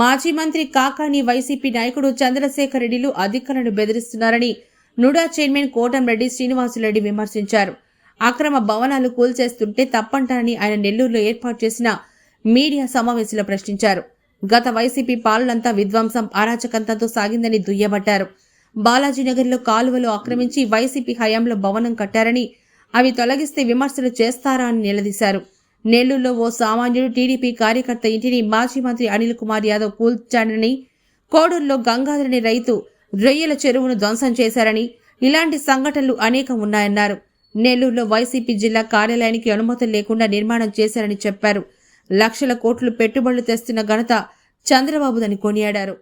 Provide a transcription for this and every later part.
మాజీ మంత్రి కాకాని వైసీపీ నాయకుడు చంద్రశేఖర్ రెడ్డిలు అధికారులను బెదిరిస్తున్నారని నుడా చైర్మన్ కోటంరెడ్డి శ్రీనివాసులరెడ్డి విమర్శించారు. అక్రమ భవనాలు కూల్చేస్తుంటే తప్పంటారని ఆయన నెల్లూరులో ఏర్పాటు చేసిన మీడియా సమావేశంలో ప్రశ్నించారు. గత వైసీపీ పాలనంతా విధ్వంసం అరాచకంతంతో సాగిందని దుయ్యబట్టారు. బాలాజీనగర్లో కాలువలు ఆక్రమించి వైసీపీ హయాంలో భవనం కట్టారని అవి తొలగిస్తే విమర్శలు చేస్తారా అని నిలదీశారు. నెల్లూరులో ఓ సామాన్యుడు టీడీపీ కార్యకర్త ఇంటిని మాజీ మంత్రి అనిల్ కుమార్ యాదవ్ కూల్చాడని కోడూరులో గంగాధరని రైతు రొయ్యల చెరువును ధ్వంసం చేశారని ఇలాంటి సంఘటనలు అనేకం ఉన్నాయన్నారు. నెల్లూరులో వైసీపీ జిల్లా కార్యాలయానికి అనుమతులు లేకుండా నిర్మాణం చేశారని చెప్పారు. లక్షల కోట్లు పెట్టుబడులు తెస్తున్న ఘనత చంద్రబాబుదని కొనియాడారు.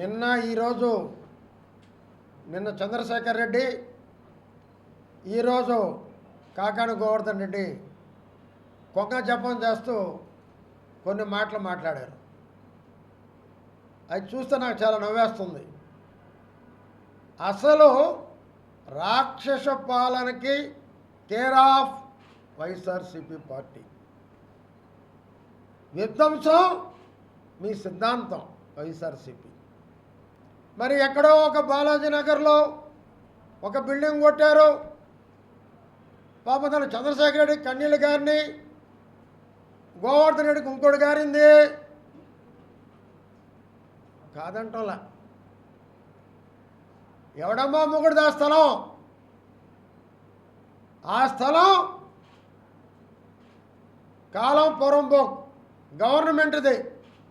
నిన్న ఈరోజు నిన్న చంద్రశేఖర్ రెడ్డి ఈరోజు కాకాని గోవర్ధన్ రెడ్డి కొంగ జపం చేస్తూ కొన్ని మాటలు మాట్లాడారు. అది చూస్తే నాకు చాలా నవ్వేస్తుంది. అసలు రాక్షస పాలనకి కేర్ ఆఫ్ వైఎస్ఆర్సిపి పార్టీ. విధ్వంసం మీ సిద్ధాంతం వైఎస్ఆర్సిపి. మరి ఎక్కడో ఒక బాలాజీ నగర్లో ఒక బిల్డింగ్ కొట్టారు. పాప తన చంద్రశేఖర రెడ్డి కన్నీళ్ళ గారిని గోవర్ధన్ రెడ్డికి ఇంకోటి గారింది. కాదంటోలా ఎవడమ్మా మొగుడిది ఆ స్థలం? ఆ స్థలం కాలం పొరంబో గవర్నమెంట్ది.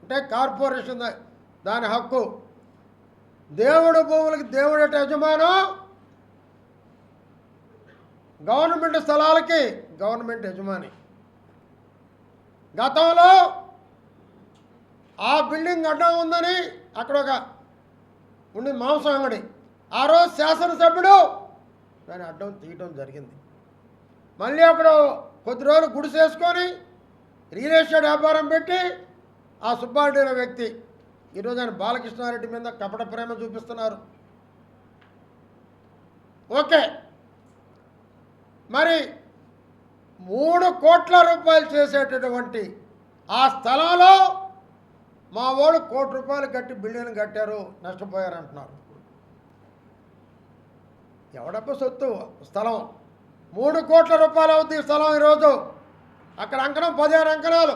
అంటే కార్పొరేషన్ దాని హక్కు. దేవుడు భూములకి దేవుడు యజమానం. గవర్నమెంట్ స్థలాలకి గవర్నమెంట్ యజమాని. గతంలో ఆ బిల్డింగ్ అడ్డం ఉందని అక్కడ ఒక ఉండి మాంసం అంగడి. ఆ రోజు శాసనసభ్యుడు దాని అడ్డం తీయటం జరిగింది. మళ్ళీ అక్కడ కొద్ది రోజులు గుడిసేసుకొని రియల్ ఎస్టేట్ వ్యాపారం పెట్టి ఆ సుబ్బారెడ్డి అనే వ్యక్తి ఈరోజు ఆయన బాలకృష్ణారెడ్డి మీద కపట ప్రేమ చూపిస్తున్నారు. ఓకే. మరి మూడు కోట్ల రూపాయలు చేసేటటువంటి ఆ స్థలంలో మా వాడు కోటి రూపాయలు కట్టి బిల్డింగ్ కట్టారు నష్టపోయారు అంటున్నారు ఎవడప్ప సొత్తు? స్థలం. మూడు కోట్ల రూపాయలు అవుతుంది ఈ స్థలం ఈరోజు. అక్కడ అంకణం పదిహేను అంకణాలు.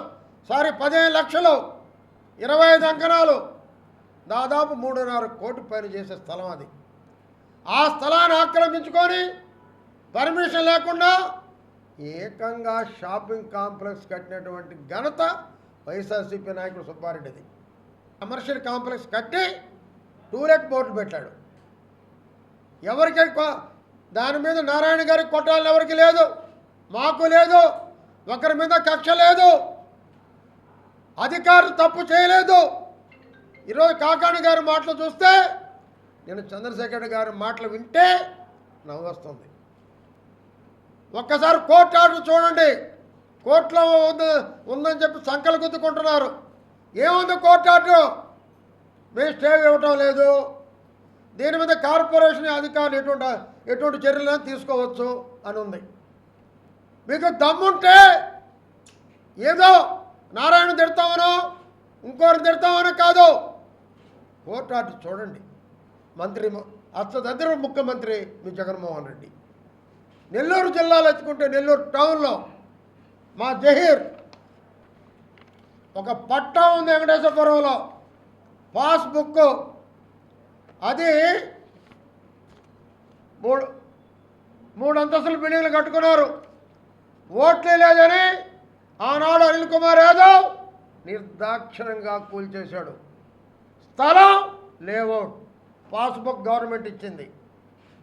సారీ పదిహేను లక్షలు. ఇరవై ఐదు అంకణాలు. దాదాపు మూడున్నర కోటి పైన చేసే స్థలం అది. ఆ స్థలాన్ని ఆక్రమించుకొని పర్మిషన్ లేకుండా ఏకంగా షాపింగ్ కాంప్లెక్స్ కట్టినటువంటి ఘనత వైఎస్ఆర్సీపీ నాయకుడు సుబ్బారెడ్డిది. కమర్షియల్ కాంప్లెక్స్ కట్టి టూలెట్ బోర్డు పెట్టాడు. ఎవరికి కొ- దాని మీద నారాయణ గారికి కొట్టాలని ఎవరికి లేదు. మాకు లేదు. ఒకరి మీద కక్ష లేదు. అధికారులు తప్పు చేయలేదు. ఈరోజు కాకాణి గారి మాటలు చూస్తే నేను చంద్రశేఖర్ గారి మాటలు వింటే నవ్వు వస్తుంది ఒక్కసారి కోర్టు ఆర్డర్ చూడండి. కోర్టులో ఉంది ఉందని చెప్పి సంకలు గుద్దుకుంటున్నారు. ఏముంది కోర్టు ఆర్డర్? మేము స్టే ఇవ్వటం లేదు. దీని మీద కార్పొరేషన్ అధికారులు ఎటువంటి ఎటువంటి చర్యలను తీసుకోవచ్చు అని ఉంది. మీకు దమ్ముంటే ఏదో నారాయణ తిడతామనో ఇంకోరిని తిడతామనో కాదు. కోర్టు ఆర్డర్ చూడండి. మంత్రి అచ్చదగ్గర ముఖ్యమంత్రి మీ జగన్మోహన్ రెడ్డి. నెల్లూరు జిల్లాలో ఎత్తుకుంటే నెల్లూరు టౌన్లో మా జహీర్ ఒక పట్టా ఉంది వెంకటేశ్వరపురంలో. పాస్బుక్ అది మూడు మూడు అంతస్తుల బిల్డింగ్లు కట్టుకున్నారు. ఓట్లే లేదని ఆనాడు అనిల్ కుమార్ యాదవ్ నిర్దాక్షిణంగా కూల్చేశాడు. స్థలం లేఅవుట్ పాస్బుక్ గవర్నమెంట్ ఇచ్చింది.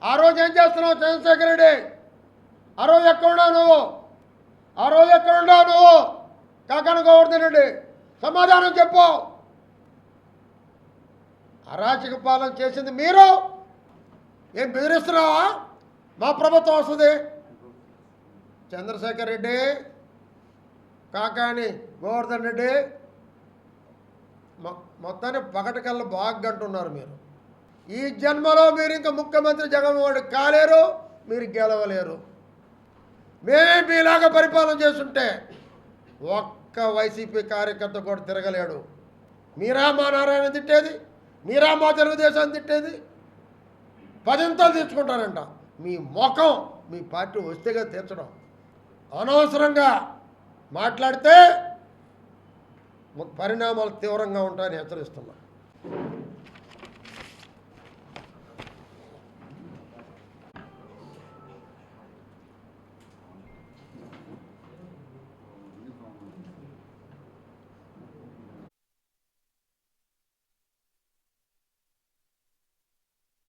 ఆ రోజు ఏం చేస్తున్నావు చంద్రశేఖర్ రెడ్డి? ఆ రోజు ఎక్కడున్నావు నువ్వు ఆ రోజు ఎక్కడున్నావు నువ్వు కాకన గోవర్ధన్ రెడ్డి సమాధానం చెప్పు. అరాచక పాలన చేసింది మీరు. ఏం బెదిరిస్తున్నావా? మా ప్రభుత్వం వస్తుంది. చంద్రశేఖర్ రెడ్డి కాకాని గోవర్ధన్ రెడ్డి మొ- మొత్తాన్ని పగటికల్లా బాగా అంటున్నారు మీరు. ఈ జన్మలో మీరు ఇంకా ముఖ్యమంత్రి జగన్మోహన్ రెడ్డి కాలేరు మీరు గెలవలేరు. మేమే మీలాగా పరిపాలన చేస్తుంటే ఒక్క వైసీపీ కార్యకర్త కూడా తిరగలేడు. మీరా మా నారాయణ తిట్టేది? మీరా మా తెలుగుదేశం తిట్టేది? పదింతలు తెచ్చుకుంటారంట. మీ ముఖం మీ పార్టీ వస్తేగా తీర్చడం. అనవసరంగా మాట్లాడితే పరిణామాలు తీవ్రంగా ఉంటాయని హెచ్చరిస్తున్నాను